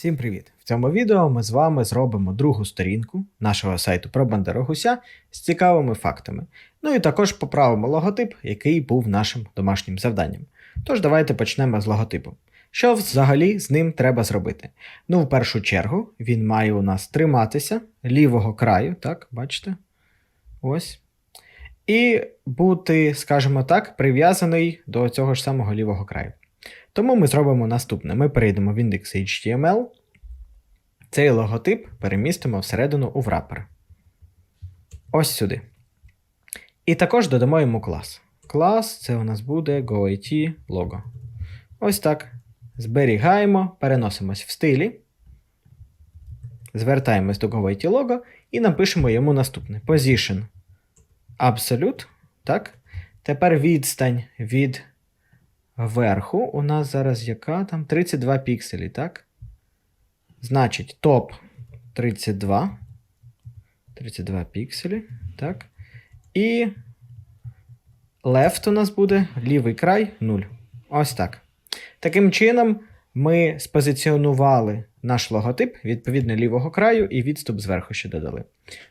Всім привіт! В цьому відео ми з вами зробимо другу сторінку нашого сайту про Бандеру Гуся з цікавими фактами. Ну і також поправимо логотип, який був нашим домашнім завданням. Тож давайте почнемо з логотипу. Що взагалі з ним треба зробити? Ну, в першу чергу, він має у нас триматися лівого краю, так, бачите? Ось. І бути, скажімо так, прив'язаний до цього ж самого лівого краю. Тому ми зробимо наступне: ми перейдемо в індекс HTML. Цей логотип перемістимо всередину у wrapper. Ось сюди. І також додамо йому клас. Клас це у нас буде GoIT logo. Ось так. Зберігаємо, переносимось в стилі. Звертаємось до GoIT logo і напишемо йому наступне: Position Absolute. Так. Тепер відстань від верху у нас зараз яка там 32 пікселі, так? Значить, топ 32. 32 пікселі. Так. І left у нас буде лівий край 0. Ось так. Таким чином, ми спозиціонували наш логотип відповідно лівого краю і відступ зверху ще додали.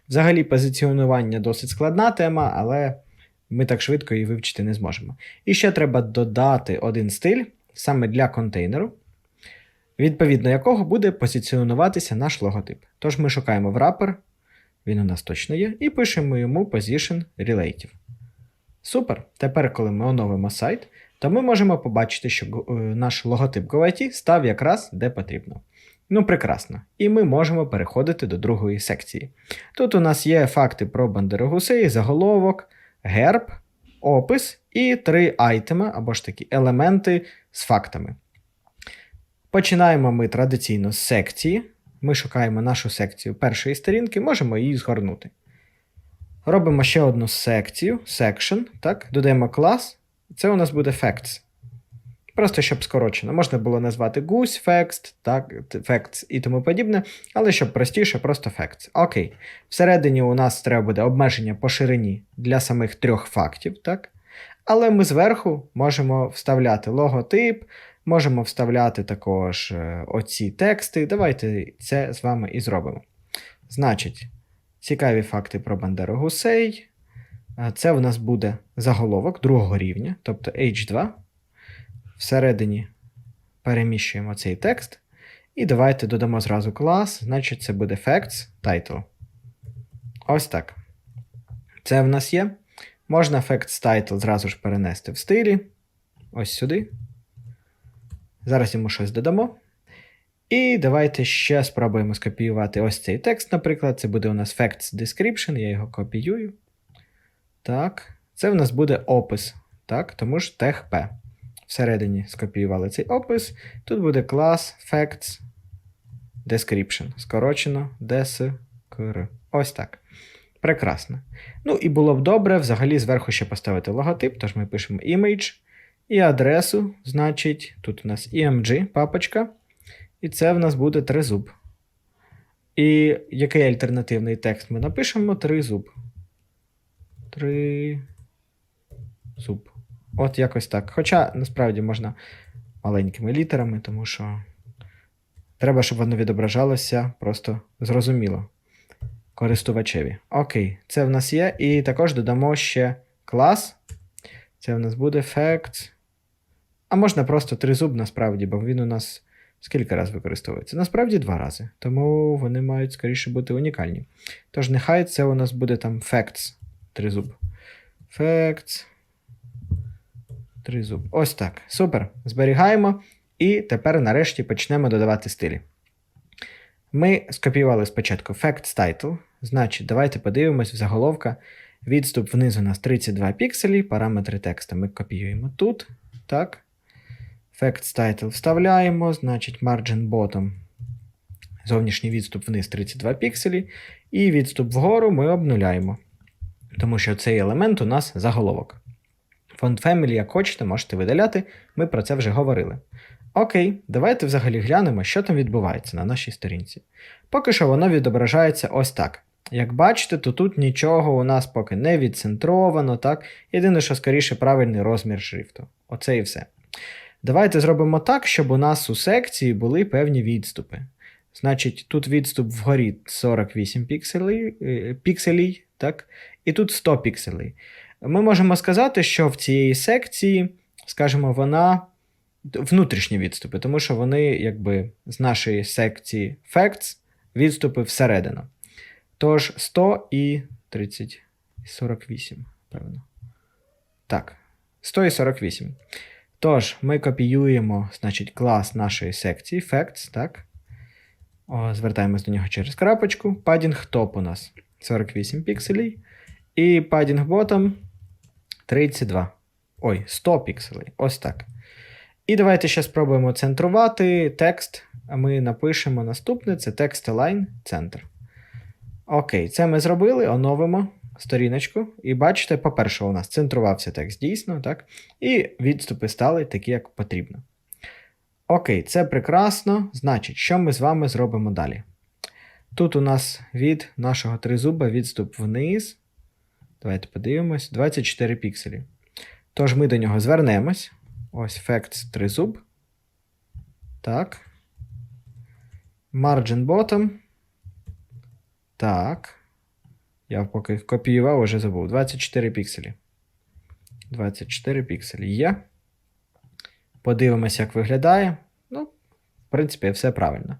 Взагалі, позиціонування досить складна тема, але ми так швидко її вивчити не зможемо. І ще треба додати один стиль саме для контейнеру, відповідно якого буде позиціонуватися наш логотип. Тож ми шукаємо wrapper, він у нас точно є, і пишемо йому Position Relative. Супер! Тепер, коли ми оновимо сайт, то ми можемо побачити, що е, наш логотип GoIT став якраз де потрібно. Ну, прекрасно. І ми можемо переходити до другої секції. Тут у нас є факти про бандерогусей, заголовок, герб, опис і три айтеми або ж такі елементи з фактами. Починаємо ми традиційно з секції. Ми шукаємо нашу секцію першої сторінки, можемо її згорнути. Робимо ще одну секцію, section, так, додаємо клас. Це у нас буде facts. Просто щоб скорочено. Можна було назвати goose, facts, так, facts і тому подібне, але щоб простіше, просто facts. Окей. Всередині у нас треба буде обмеження по ширині для самих трьох фактів, так? Але ми зверху можемо вставляти логотип, можемо вставляти також е, оці тексти. Давайте це з вами і зробимо. Значить, цікаві факти про Бандеру Гусей. Е, Це в нас буде заголовок другого рівня, тобто H2. Всередині переміщуємо цей текст. І давайте додамо зразу клас, значить, це буде facts title. Ось так. Це в нас є. Можна facts title зразу ж перенести в стилі. Ось сюди. Зараз йому щось додамо. І давайте ще спробуємо скопіювати ось цей текст, наприклад. Це буде у нас facts description, я його копіюю. Так. Це в нас буде опис. Так, тому ж тег P. Всередині скопіювали цей опис. Тут буде клас facts description. Скорочено DSKR. Ось так. Прекрасно. Ну і було б добре взагалі зверху ще поставити логотип, тож ми пишемо image і адресу, значить, тут у нас img папочка. І це в нас буде тризуб. І який альтернативний текст ми напишемо? Тризуб. Три. От якось так. Хоча насправді можна маленькими літерами, тому що треба, щоб воно відображалося просто зрозуміло користувачеві. Окей, це в нас є. І також додамо ще клас. Це в нас буде facts. А можна просто тризуб насправді, бо він у нас скільки разів використовується? Насправді два рази. Тому вони мають скоріше бути унікальні. Тож, нехай це у нас буде там facts тризуб. Facts. Тризуб. Ось так. Супер. Зберігаємо. І тепер нарешті почнемо додавати стилі. Ми скопіювали спочатку facts title. Значить, давайте подивимось в заголовка. Відступ вниз у нас 32 пікселі, параметри текста ми копіюємо тут. Так. Facts title вставляємо, значить, margin bottom. Зовнішній відступ вниз 32 пікселі. І відступ вгору ми обнуляємо. Тому що цей елемент у нас заголовок. Font Family, як хочете, можете видаляти, ми про це вже говорили. Окей, давайте взагалі глянемо, що там відбувається на нашій сторінці. Поки що воно відображається ось так. Як бачите, то тут нічого у нас поки не відцентровано, так? Єдине, що скоріше правильний розмір шрифту. Оце і все. Давайте зробимо так, щоб у нас у секції були певні відступи. Значить, тут відступ вгорі 48 пікселей, е, пікселей, так? і тут 100 пікселей. Ми можемо сказати, що в цієї секції, скажімо, вона внутрішні відступи, тому що вони, якби, з нашої секції Facts відступи всередину. Тож 100 і 30, 48, певно. Так, 100 і 48. Тож, ми копіюємо, значить, клас нашої секції Facts, так? О, звертаємось до нього через крапочку. Padding top у нас 48 пікселей. І padding bottom 32. Ой, 100 пікселей. Ось так. І давайте ще спробуємо центрувати текст. А ми напишемо наступне: це text align центр. Окей, це ми зробили, оновимо сторіночку. І бачите, по-перше, у нас центрувався текст дійсно, так? І відступи стали такі, як потрібно. Окей, це прекрасно. Значить, що ми з вами зробимо далі? Тут у нас від нашого тризуба відступ вниз. Давайте подивимось, 24 пікселі. Тож ми до нього звернемось. Ось Facts тризуб. Так. Margin bottom. Так. Я поки копіював, уже забув. 24 пікселі. 24 пікселі є. Подивимося, як виглядає. Ну, в принципі, все правильно.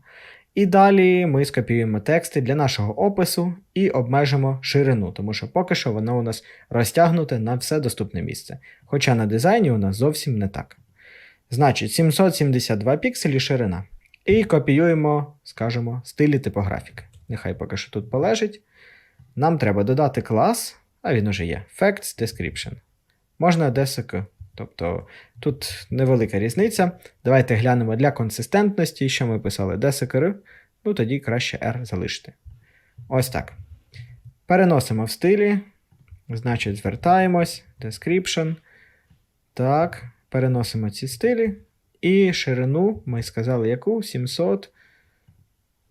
І далі ми скопіюємо тексти для нашого опису і обмежимо ширину, тому що поки що воно у нас розтягнуте на все доступне місце. Хоча на дизайні у нас зовсім не так. Значить, 772 пікселі ширина. І копіюємо, скажімо, стилі типографіки. Нехай поки що тут полежить. Нам треба додати клас, а він уже є. Facts Description. Можна DSK. Тобто тут невелика різниця. Давайте глянемо для консистентності, що ми писали DSKR, ну тоді краще R залишити. Ось так. Переносимо в стилі. Значить, звертаємось. Description. Так, переносимо ці стилі. І ширину ми сказали, яку? 700.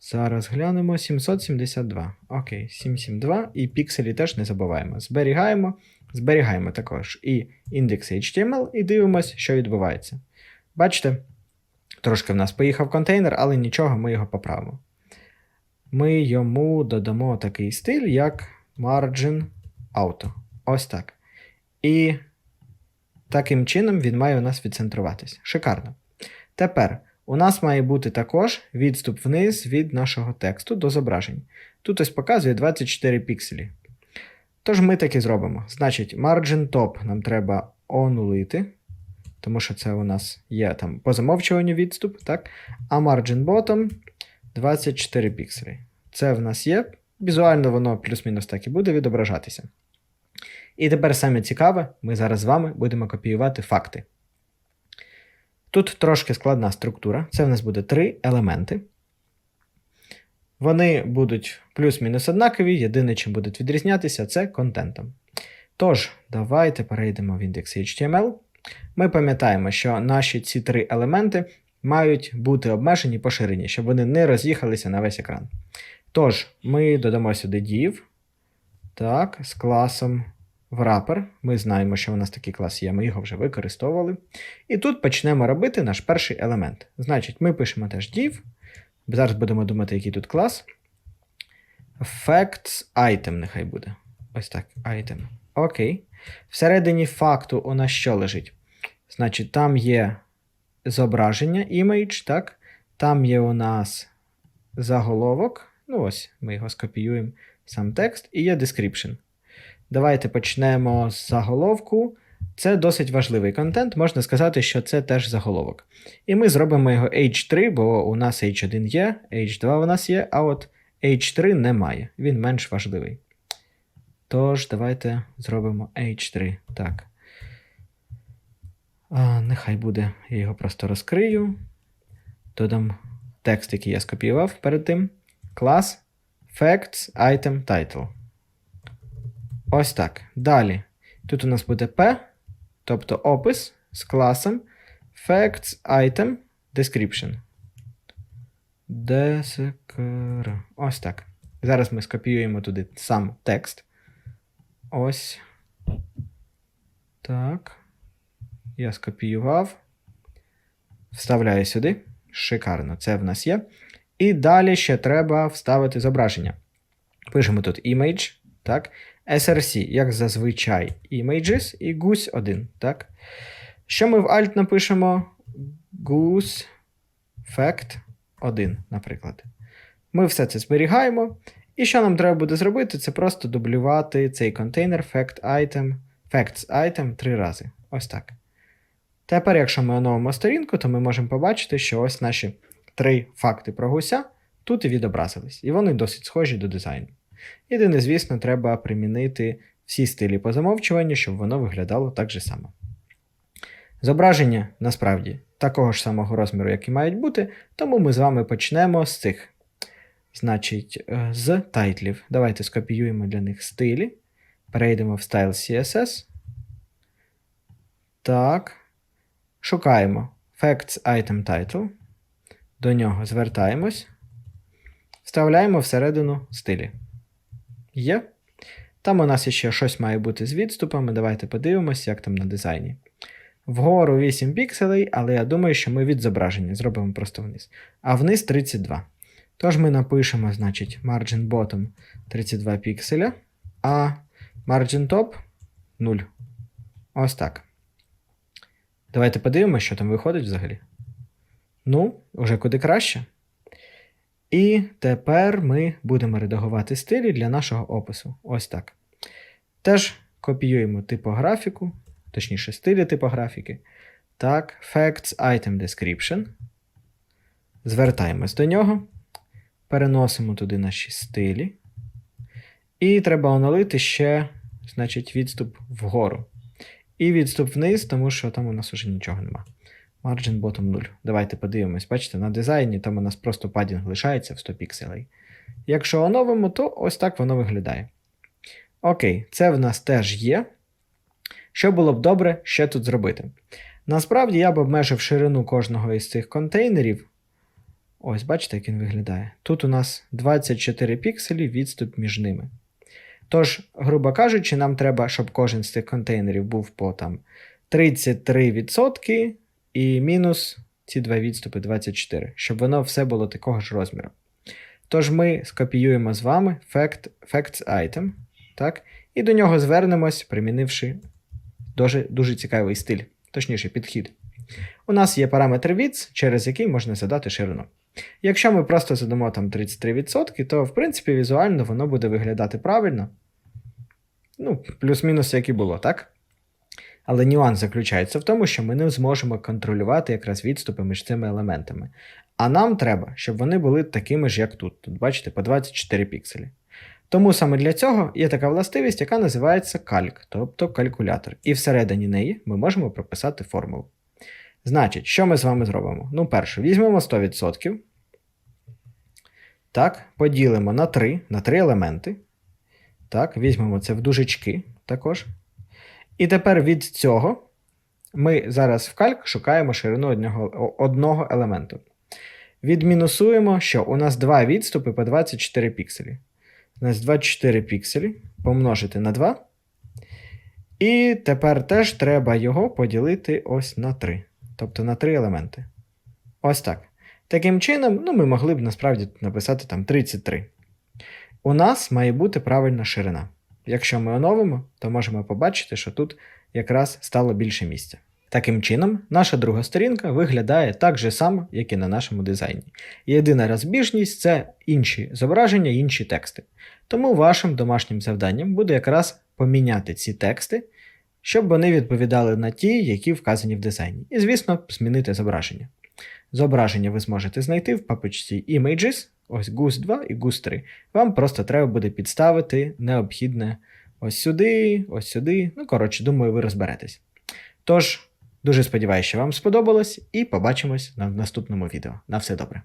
Зараз глянемо 772. Окей, 772. І пікселі теж не забуваємо. Зберігаємо. Зберігаємо також і індекс HTML, і дивимося, що відбувається. Бачите, трошки в нас поїхав контейнер, але нічого, ми його поправимо. Ми йому додамо такий стиль, як margin auto. Ось так. І таким чином він має у нас відцентруватися. Шикарно. Тепер у нас має бути також відступ вниз від нашого тексту до зображень. Тут ось показує 24 пікселі. Тож ми так і зробимо. Значить, margin top нам треба онулити, тому що це у нас є там по замовчуванню відступ, так? А margin bottom 24 пікселі. Це в нас є. Візуально воно плюс-мінус так і буде відображатися. І тепер саме цікаве, ми зараз з вами будемо копіювати факти. Тут трошки складна структура. Це в нас буде три елементи. Вони будуть плюс-мінус однакові, єдине, чим будуть відрізнятися, це контентом. Тож, давайте перейдемо в індекс HTML. Ми пам'ятаємо, що наші ці три елементи мають бути обмежені по ширині, щоб вони не роз'їхалися на весь екран. Тож, ми додамо сюди div. Так, з класом wrapper. Ми знаємо, що у нас такий клас є, ми його вже використовували. І тут почнемо робити наш перший елемент. Значить, ми пишемо теж div. Зараз будемо думати, який тут клас. Facts item нехай буде. Ось так, item. Окей. Всередині факту у нас що лежить? Значить, там є зображення image, так? Там є у нас заголовок. Ну, ось, ми його скопіюємо, сам текст, і є description. Давайте почнемо з заголовку. Це досить важливий контент, можна сказати, що це теж заголовок. І ми зробимо його H3, бо у нас H1 є, H2 у нас є, а от H3 немає, він менш важливий. Тож, давайте зробимо H3. Так. А, Нехай буде, я його просто розкрию. Додам текст, який я скопіював перед тим. Клас, Facts, Item, Title. Ось так. Далі. Тут у нас буде P, тобто опис з класом Facts, Item, Description. Дескр. Ось так. Зараз ми скопіюємо туди сам текст. Ось. Так. Я скопіював. Вставляю сюди. Шикарно, це в нас є. І далі ще треба вставити зображення. Пишемо тут image, так? Src, як зазвичай, images і goose 1, так? Що ми в alt напишемо? Goose fact 1, наприклад. Ми все це зберігаємо. І що нам треба буде зробити, це просто дублювати цей контейнер fact item, facts item три рази. Ось так. Тепер, якщо ми оновимо сторінку, то ми можемо побачити, що ось наші три факти про гуся тут і відобразились. І вони досить схожі до дизайну. Єдине, звісно, треба примінити всі стилі по замовчуванню, щоб воно виглядало так же само. Зображення насправді такого ж самого розміру, як і мають бути, тому ми з вами почнемо з цих. Значить, е, з тайтлів. Давайте скопіюємо для них стилі. Перейдемо в Style CSS. Так. Шукаємо Facts Item Title. До нього звертаємось. Вставляємо всередину стилі. Є. Там у нас ще щось має бути з відступами. Давайте подивимося, як там на дизайні. Вгору 8 пікселей, але я думаю, що ми від зображення зробимо просто вниз. А вниз 32. Тож ми напишемо, значить, margin bottom 32 пікселя, а margin top 0. Ось так. Давайте подивимося, що там виходить взагалі. Ну, уже куди краще. І тепер ми будемо редагувати стилі для нашого опису. Ось так. Теж копіюємо типографіку, точніше, стилі типографіки. Так, Facts Item Description. Звертаємось до нього. Переносимо туди наші стилі. І треба оновити ще, значить, відступ вгору. І відступ вниз, тому що там у нас уже нічого нема. Margin bottom 0. Давайте подивимось. Бачите, на дизайні там у нас просто падінг лишається в 100 пікселей. Якщо оновимо, то ось так воно виглядає. Окей, це в нас теж є. Що було б добре ще тут зробити? Насправді я б обмежив ширину кожного із цих контейнерів. Ось, бачите, як він виглядає. Тут у нас 24 пікселі відступ між ними. Тож, грубо кажучи, нам треба, щоб кожен з цих контейнерів був по там 33% і мінус ці два відступи 24, щоб воно все було такого ж розміру. Тож ми скопіюємо з вами fact, facts item, так? і до нього звернемось, примінивши дуже, дуже цікавий стиль, точніше, підхід. У нас є параметр width, через який можна задати ширину. Якщо ми просто задамо там 33%, то в принципі візуально воно буде виглядати правильно. Ну, плюс-мінус, як і було, так? Але нюанс заключається в тому, що ми не зможемо контролювати якраз відступи між цими елементами. А нам треба, щоб вони були такими ж, як тут. Тут, бачите, по 24 пікселі. Тому саме для цього є така властивість, яка називається кальк, тобто калькулятор. І всередині неї ми можемо прописати формулу. Значить, що ми з вами зробимо? Ну, перше, візьмемо 100%. Так, поділимо на 3, на 3 елементи. Так, візьмемо це в дужечки також. І тепер від цього ми зараз в кальк шукаємо ширину одного, одного елементу. Відмінусуємо, що у нас два відступи по 24 пікселі. У нас 24 пікселі помножити на 2. І тепер теж треба його поділити ось на 3. Тобто на 3 елементи. Ось так. Таким чином, ну, ми могли б насправді написати там 33. У нас має бути правильна ширина. Якщо ми оновимо, то можемо побачити, що тут якраз стало більше місця. Таким чином, наша друга сторінка виглядає так же само, як і на нашому дизайні. Єдина розбіжність це інші зображення, інші тексти. Тому вашим домашнім завданням буде якраз поміняти ці тексти, щоб вони відповідали на ті, які вказані в дизайні. І, звісно, змінити зображення. Зображення ви зможете знайти в папочці Images, ось гус 2 і гус 3. Вам просто треба буде підставити необхідне ось сюди, ось сюди. Ну, коротше, думаю, ви розберетесь. Тож, дуже сподіваюся, що вам сподобалось, і побачимось на наступному відео. На все добре.